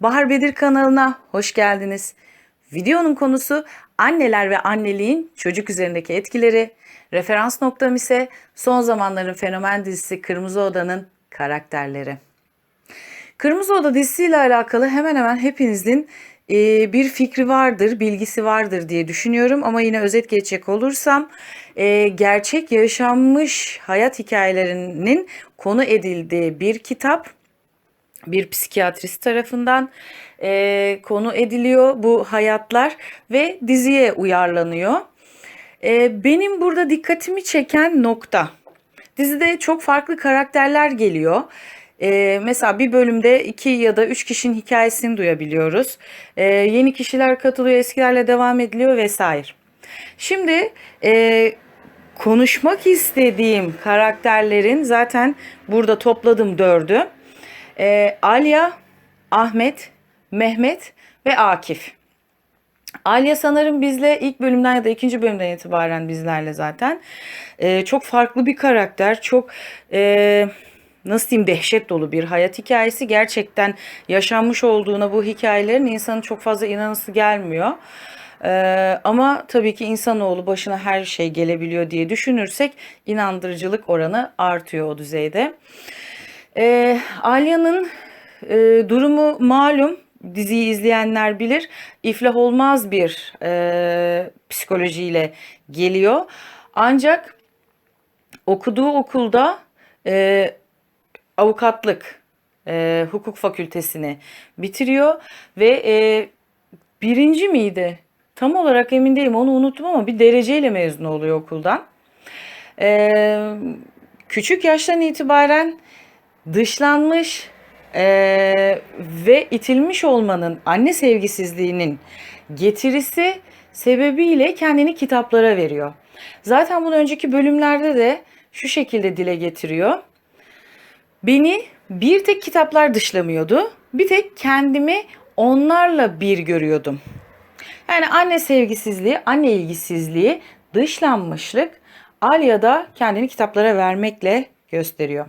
Bahar Bedir kanalına hoş geldiniz. Videonun konusu anneler ve anneliğin çocuk üzerindeki etkileri. Referans noktam ise son zamanların fenomen dizisi Kırmızı Oda'nın karakterleri. Kırmızı Oda dizisiyle alakalı hemen hemen hepinizin e, bir fikri vardır, bilgisi vardır diye düşünüyorum. Ama yine özet geçecek olursam e, gerçek yaşanmış hayat hikayelerinin konu edildiği bir kitap bir psikiyatrist tarafından e, konu ediliyor bu hayatlar ve diziye uyarlanıyor. E, benim burada dikkatimi çeken nokta dizide çok farklı karakterler geliyor. E, mesela bir bölümde iki ya da üç kişinin hikayesini duyabiliyoruz. E, yeni kişiler katılıyor, eskilerle devam ediliyor vesaire. Şimdi e, konuşmak istediğim karakterlerin zaten burada topladım dördü. E, Alya, Ahmet, Mehmet ve Akif. Alya sanırım bizle ilk bölümden ya da ikinci bölümden itibaren bizlerle zaten. E, çok farklı bir karakter. Çok e, nasıl diyeyim dehşet dolu bir hayat hikayesi. Gerçekten yaşanmış olduğuna bu hikayelerin insanın çok fazla inanısı gelmiyor. Ee, ama tabii ki insanoğlu başına her şey gelebiliyor diye düşünürsek inandırıcılık oranı artıyor o düzeyde. Ee, Alya'nın e, durumu malum. Diziyi izleyenler bilir. İflah olmaz bir e, psikolojiyle geliyor. Ancak okuduğu okulda e, avukatlık, e, hukuk fakültesini bitiriyor ve e, birinci miydi? Tam olarak emin değilim onu unuttum ama bir dereceyle mezun oluyor okuldan. E, küçük yaştan itibaren dışlanmış e, ve itilmiş olmanın anne sevgisizliğinin getirisi sebebiyle kendini kitaplara veriyor. Zaten bunu önceki bölümlerde de şu şekilde dile getiriyor. Beni bir tek kitaplar dışlamıyordu. Bir tek kendimi onlarla bir görüyordum. Yani anne sevgisizliği, anne ilgisizliği, dışlanmışlık Alya'da kendini kitaplara vermekle gösteriyor.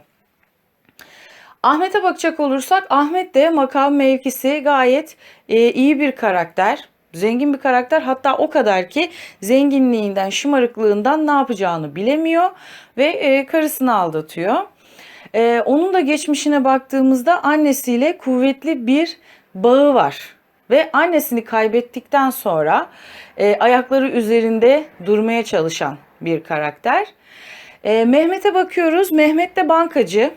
Ahmet'e bakacak olursak Ahmet de makam mevkisi gayet e, iyi bir karakter. Zengin bir karakter hatta o kadar ki zenginliğinden şımarıklığından ne yapacağını bilemiyor ve e, karısını aldatıyor. E, onun da geçmişine baktığımızda annesiyle kuvvetli bir bağı var. Ve annesini kaybettikten sonra e, ayakları üzerinde durmaya çalışan bir karakter. E, Mehmet'e bakıyoruz. Mehmet de bankacı.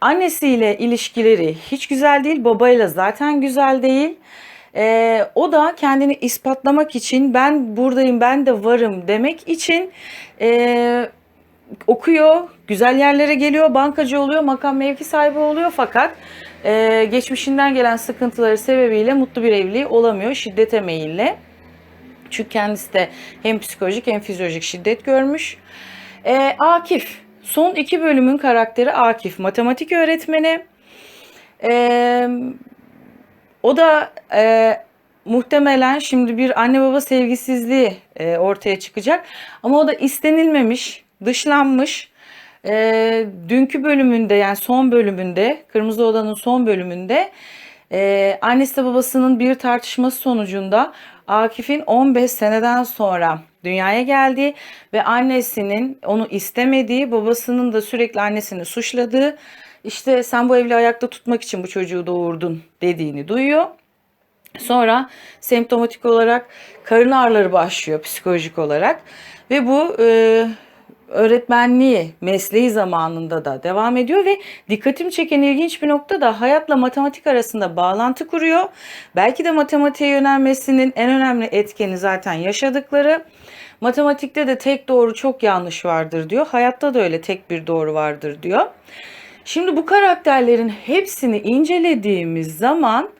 Annesiyle ilişkileri hiç güzel değil. Babayla zaten güzel değil. Ee, o da kendini ispatlamak için ben buradayım ben de varım demek için e, okuyor, güzel yerlere geliyor, bankacı oluyor, makam mevki sahibi oluyor fakat e, geçmişinden gelen sıkıntıları sebebiyle mutlu bir evliliği olamıyor şiddete meyille. Çünkü kendisi de hem psikolojik hem fizyolojik şiddet görmüş. E, Akif Son iki bölümün karakteri Akif, matematik öğretmeni. Ee, o da e, muhtemelen şimdi bir anne baba sevgisizliği e, ortaya çıkacak. Ama o da istenilmemiş, dışlanmış. E, dünkü bölümünde yani son bölümünde, Kırmızı Oda'nın son bölümünde e, annesi babasının bir tartışması sonucunda Akif'in 15 seneden sonra dünyaya geldi ve annesinin onu istemediği, babasının da sürekli annesini suçladığı, işte sen bu evli ayakta tutmak için bu çocuğu doğurdun dediğini duyuyor. Sonra semptomatik olarak karın ağrıları başlıyor psikolojik olarak ve bu e, öğretmenliği mesleği zamanında da devam ediyor ve dikkatimi çeken ilginç bir nokta da hayatla matematik arasında bağlantı kuruyor. Belki de matematiğe yönelmesinin en önemli etkeni zaten yaşadıkları. Matematikte de tek doğru çok yanlış vardır diyor. Hayatta da öyle tek bir doğru vardır diyor. Şimdi bu karakterlerin hepsini incelediğimiz zaman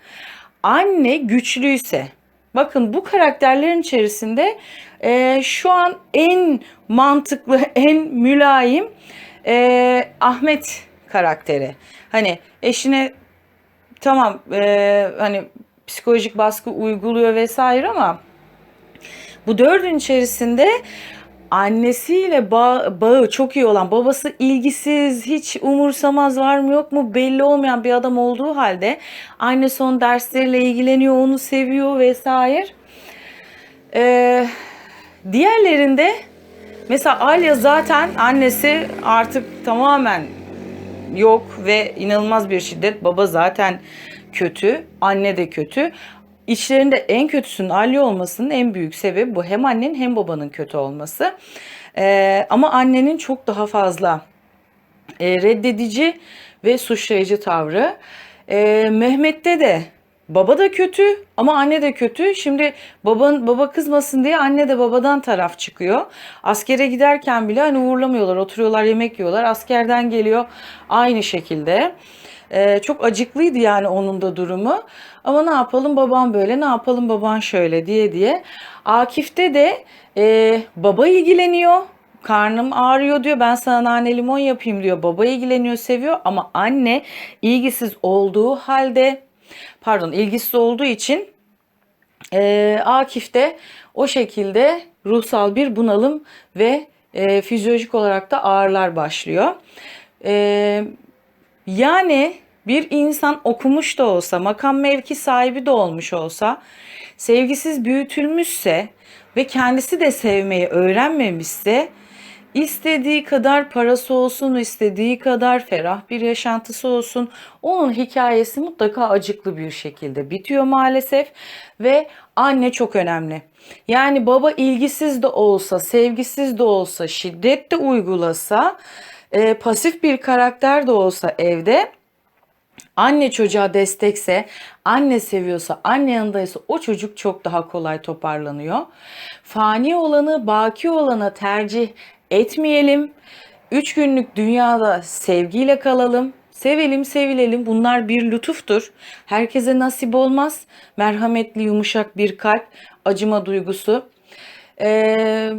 anne güçlüyse bakın bu karakterlerin içerisinde e, şu an en mantıklı, en mülayim e, Ahmet karakteri. Hani eşine tamam e, hani psikolojik baskı uyguluyor vesaire ama bu dördün içerisinde annesiyle bağ- bağı çok iyi olan, babası ilgisiz, hiç umursamaz var mı yok mu belli olmayan bir adam olduğu halde anne son dersleriyle ilgileniyor, onu seviyor vesaire. Ee, diğerlerinde mesela Alya zaten annesi artık tamamen yok ve inanılmaz bir şiddet. Baba zaten kötü, anne de kötü. İçlerinde en kötüsünün Alya olmasının en büyük sebebi bu. Hem annenin hem babanın kötü olması. Ee, ama annenin çok daha fazla e, reddedici ve suçlayıcı tavrı. E, Mehmet'te de baba da kötü ama anne de kötü. Şimdi baban baba kızmasın diye anne de babadan taraf çıkıyor. Askere giderken bile hani uğurlamıyorlar, oturuyorlar, yemek yiyorlar. Askerden geliyor aynı şekilde. E, çok acıklıydı yani onun da durumu. Ama ne yapalım babam böyle, ne yapalım baban şöyle diye diye. Akif'te de e, baba ilgileniyor karnım ağrıyor diyor. Ben sana nane limon yapayım diyor. Baba ilgileniyor, seviyor ama anne ilgisiz olduğu halde pardon ilgisiz olduğu için e, Akif de o şekilde ruhsal bir bunalım ve e, fizyolojik olarak da ağrılar başlıyor. E, yani bir insan okumuş da olsa, makam mevki sahibi de olmuş olsa, sevgisiz büyütülmüşse ve kendisi de sevmeyi öğrenmemişse istediği kadar parası olsun, istediği kadar ferah bir yaşantısı olsun, onun hikayesi mutlaka acıklı bir şekilde bitiyor maalesef ve anne çok önemli. Yani baba ilgisiz de olsa, sevgisiz de olsa, şiddet de uygulasa, e, pasif bir karakter de olsa evde Anne çocuğa destekse, anne seviyorsa, anne yanındaysa o çocuk çok daha kolay toparlanıyor. Fani olanı baki olana tercih etmeyelim. Üç günlük dünyada sevgiyle kalalım. Sevelim, sevilelim. Bunlar bir lütuftur. Herkese nasip olmaz. Merhametli, yumuşak bir kalp, acıma duygusu. Ee,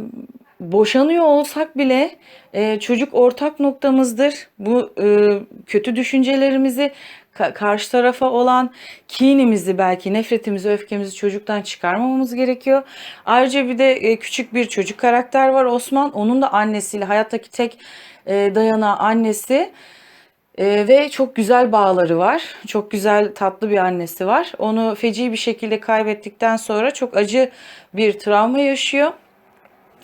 boşanıyor olsak bile e, çocuk ortak noktamızdır. Bu e, kötü düşüncelerimizi ka- karşı tarafa olan kinimizi belki nefretimizi, öfkemizi çocuktan çıkarmamamız gerekiyor. Ayrıca bir de e, küçük bir çocuk karakter var Osman. Onun da annesiyle hayattaki tek e, dayanağı annesi. Ee, ve çok güzel bağları var. Çok güzel tatlı bir annesi var. Onu feci bir şekilde kaybettikten sonra çok acı bir travma yaşıyor.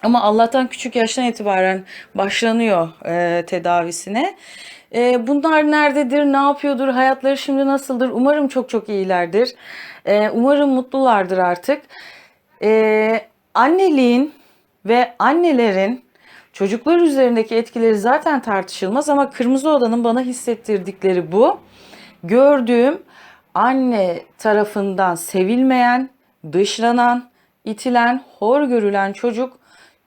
Ama Allah'tan küçük yaştan itibaren başlanıyor e, tedavisine. E, bunlar nerededir, ne yapıyordur, hayatları şimdi nasıldır? Umarım çok çok iyilerdir. E, umarım mutlulardır artık. E, anneliğin ve annelerin çocuklar üzerindeki etkileri zaten tartışılmaz ama Kırmızı Oda'nın bana hissettirdikleri bu. Gördüğüm anne tarafından sevilmeyen, dışlanan, itilen, hor görülen çocuk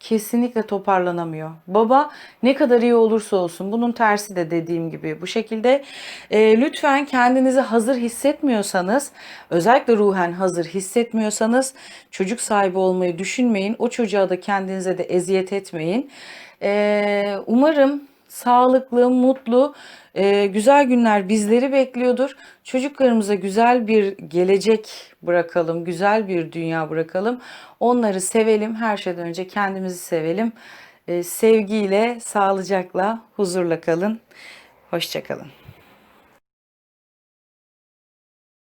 kesinlikle toparlanamıyor. Baba ne kadar iyi olursa olsun bunun tersi de dediğim gibi bu şekilde e, lütfen kendinizi hazır hissetmiyorsanız özellikle ruhen hazır hissetmiyorsanız çocuk sahibi olmayı düşünmeyin. O çocuğa da kendinize de eziyet etmeyin. E, umarım sağlıklı, mutlu, e, güzel günler bizleri bekliyordur. Çocuklarımıza güzel bir gelecek bırakalım, güzel bir dünya bırakalım. Onları sevelim, her şeyden önce kendimizi sevelim. E, sevgiyle, sağlıcakla, huzurla kalın. Hoşçakalın.